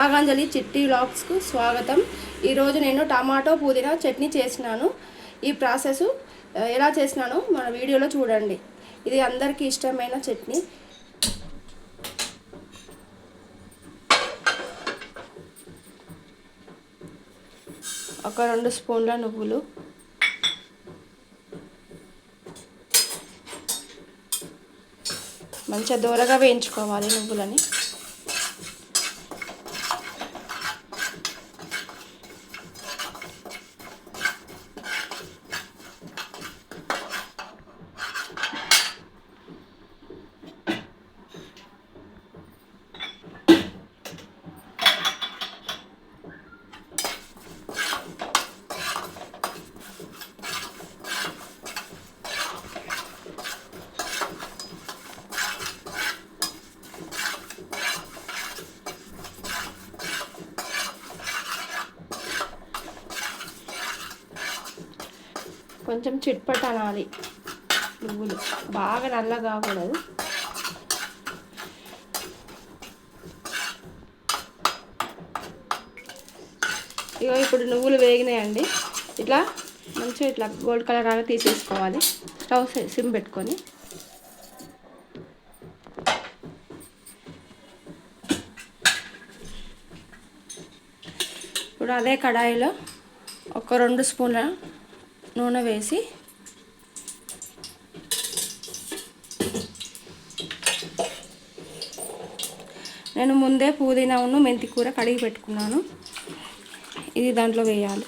నాగాంజలి చిట్టి వ్లాగ్స్కు స్వాగతం. ఈరోజు నేను టమాటో పుదీనా చట్నీ చేసినాను. ఈ ప్రాసెస్ ఎలా చేసినానో మన వీడియోలో చూడండి. ఇది అందరికీ ఇష్టమైన చట్నీ. ఒక రెండు స్పూన్ల నువ్వులు. మంచిగా దూరగా వేయించుకోవాలి నువ్వులని. కొంచెం చిట్పట అనాలి నువ్వులు. బాగా నల్ల కాకూడదు ఇగో ఇప్పుడు నువ్వులు వేగినాయండి. ఇట్లా మంచిగా ఇట్లా గోల్డ్ కలర్ లాగా తీసేసుకోవాలి. స్టవ్ సిమ్ పెట్టుకొని. ఇప్పుడు అదే కడాయిలో ఒక రెండు స్పూన్ల నూనె వేసి నేను ముందే పుదీనా ఉన్న మెంతి కూర కడిగి పెట్టుకున్నాను. ఇది దాంట్లో వేయాలి.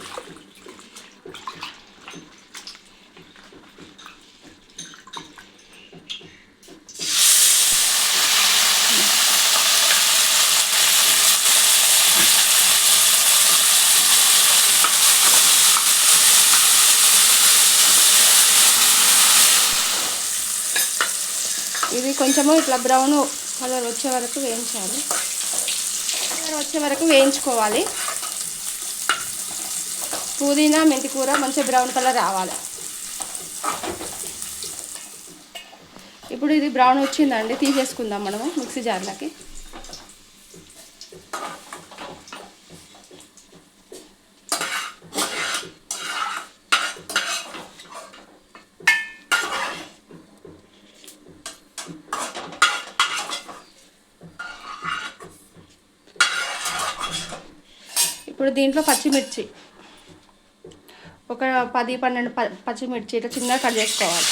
ఇవి కొంచెము ఇట్లా బ్రౌన్ కలర్ వచ్చే వరకు వేయించాలి. కలర్ వచ్చే వరకు వేయించుకోవాలి. పుదీనా మెంతి కూర మంచిగా బ్రౌన్ కలర్ రావాలి. ఇప్పుడు ఇది బ్రౌన్ వచ్చిందండి తీసేసుకుందాం మనము మిక్సీ జార్లకి. ఇప్పుడు దీంట్లో పచ్చిమిర్చి. ఒక పది పన్నెండు ప పచ్చిమిర్చి ఇట్లా చిన్నగా కట్ చేసుకోవాలి.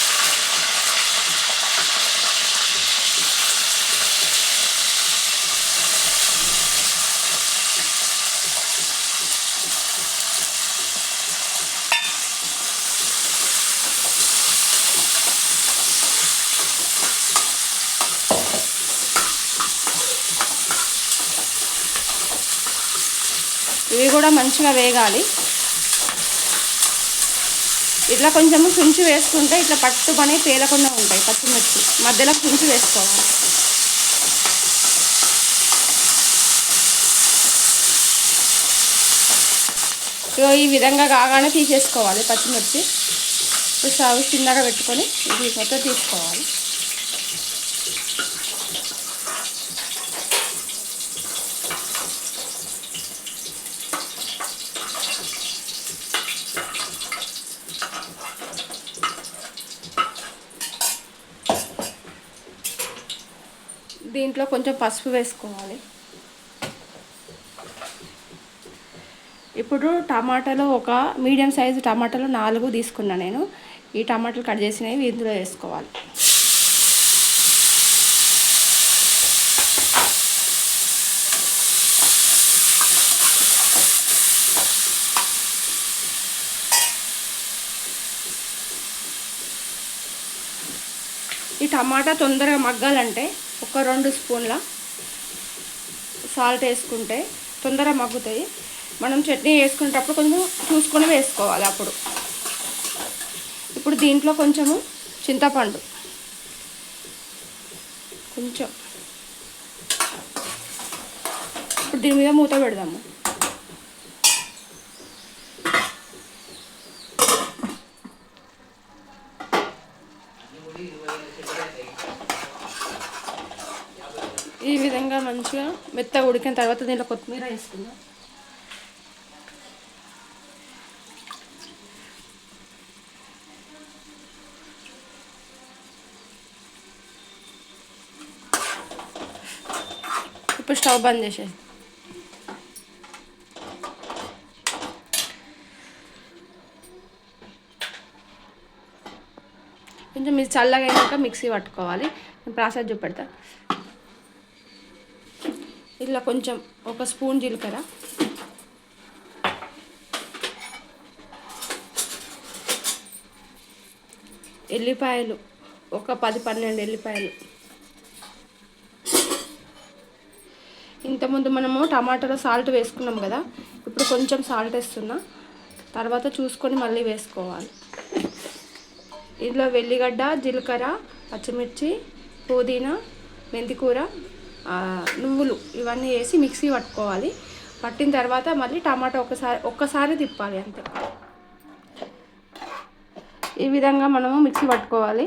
ఇవి కూడా మంచిగా వేగాలి. ఇట్లా కొంచెము చుంచి వేసుకుంటే ఇట్లా పట్టు పని పేలకుండా ఉంటాయి పచ్చిమిర్చి. మధ్యలో చుంచి వేసుకోవాలి. ఇగో ఈ విధంగా కాగానే తీసేసుకోవాలి పచ్చిమిర్చి. ఇప్పుడు స్టవ్ చిన్నగా పెట్టుకొని ఇది మొత్తం తీసుకోవాలి. దీంట్లో కొంచెం పసుపు వేసుకోవాలి. ఇప్పుడు టమాటాలు ఒక మీడియం సైజు టమాటాలు నాలుగు తీసుకున్నా నేను. ఈ టమాటాలు కట్ చేసినవి ఇందులో వేసుకోవాలి. ఈ టమాటా తొందరగా మగ్గాలంటే ఒక రెండు స్పూన్ల సాల్ట్ వేసుకుంటే తొందరగా మగ్గుతాయి. మనం చట్నీ వేసుకునేటప్పుడు కొంచెం చూసుకొని వేసుకోవాలి అప్పుడు. ఇప్పుడు దీంట్లో కొంచెము చింతపండు. కొంచెం. ఇప్పుడు దీని మీద మూత పెడదాము ఈ విధంగా మంచి మంచిగా మెత్తగా ఉడికిన తర్వాత దీంట్లో కొత్తిమీర వేసుకుందాం. ఇప్పుడు స్టవ్ బంద్ చేసేది కొంచెం ఇది చల్లగా అయినాక మిక్సీ పట్టుకోవాలి. ప్రాసెస్ చూపెడతా. ఇట్లా కొంచెం ఒక స్పూన్ జీలకర్ర. ఎల్లిపాయలు ఒక పది పన్నెండు ఎల్లిపాయలు. ఇంతకుముందు మనము టమాటాలో సాల్ట్ వేసుకున్నాం కదా ఇప్పుడు కొంచెం సాల్ట్ వేస్తున్నా. తర్వాత చూసుకొని మళ్ళీ వేసుకోవాలి. ఇందులో వెల్లిగడ్డ జీలకర్ర పచ్చిమిర్చి పుదీనా మెంతికూర నువ్వులు ఇవన్నీ వేసి మిక్సీ పట్టుకోవాలి. పట్టిన తర్వాత మళ్ళీ టమాటా ఒకసారి ఒక్కసారి తిప్పాలి అంతే. ఈ విధంగా మనము మిక్సీ పట్టుకోవాలి.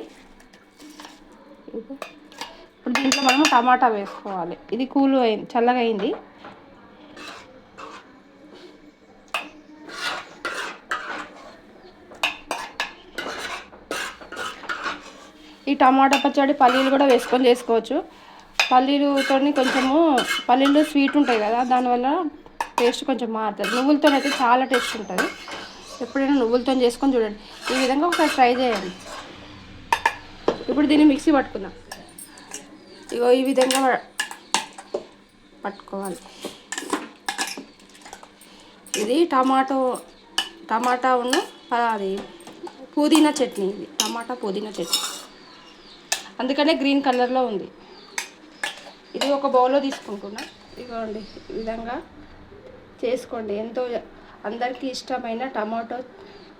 ఇప్పుడు దీంట్లో మనము టమాటా వేసుకోవాలి. ఇది కూల్ అయింది చల్లగా అయింది. ఈ టమాటా పచ్చడి పల్లీలు కూడా వేసుకొని చేసుకోవచ్చు. పల్లీలతో కొంచెము పల్లీలు స్వీట్ ఉంటాయి కదా దానివల్ల టేస్ట్ కొంచెం మారుతుంది. నువ్వులతో అయితే చాలా టేస్ట్ ఉంటుంది. ఎప్పుడైనా నువ్వులతో చేసుకొని చూడండి. ఈ విధంగా ఒకసారి ట్రై చేయండి. ఇప్పుడు దీన్ని మిక్సీ పట్టుకుందాం. ఇగో ఈ విధంగా పట్టుకోవాలి. ఇది టమాటో టమాటా ఉన్న అది పుదీనా చట్నీ ఇది. టమాటా పుదీనా చట్నీ. అందుకనే గ్రీన్ కలర్లో ఉంది. ఇది ఒక బౌల్లో తీసుకుంటున్నా. ఇదిగోండి ఈ విధంగా చేసుకోండి. ఎంతో అందరికీ ఇష్టమైన టమాటో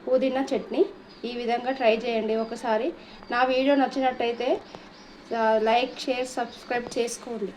పుదీనా చట్నీ. ఈ విధంగా ట్రై చేయండి ఒకసారి. నా వీడియో నచ్చినట్టయితే లైక్ షేర్ సబ్స్క్రైబ్ చేసుకోండి.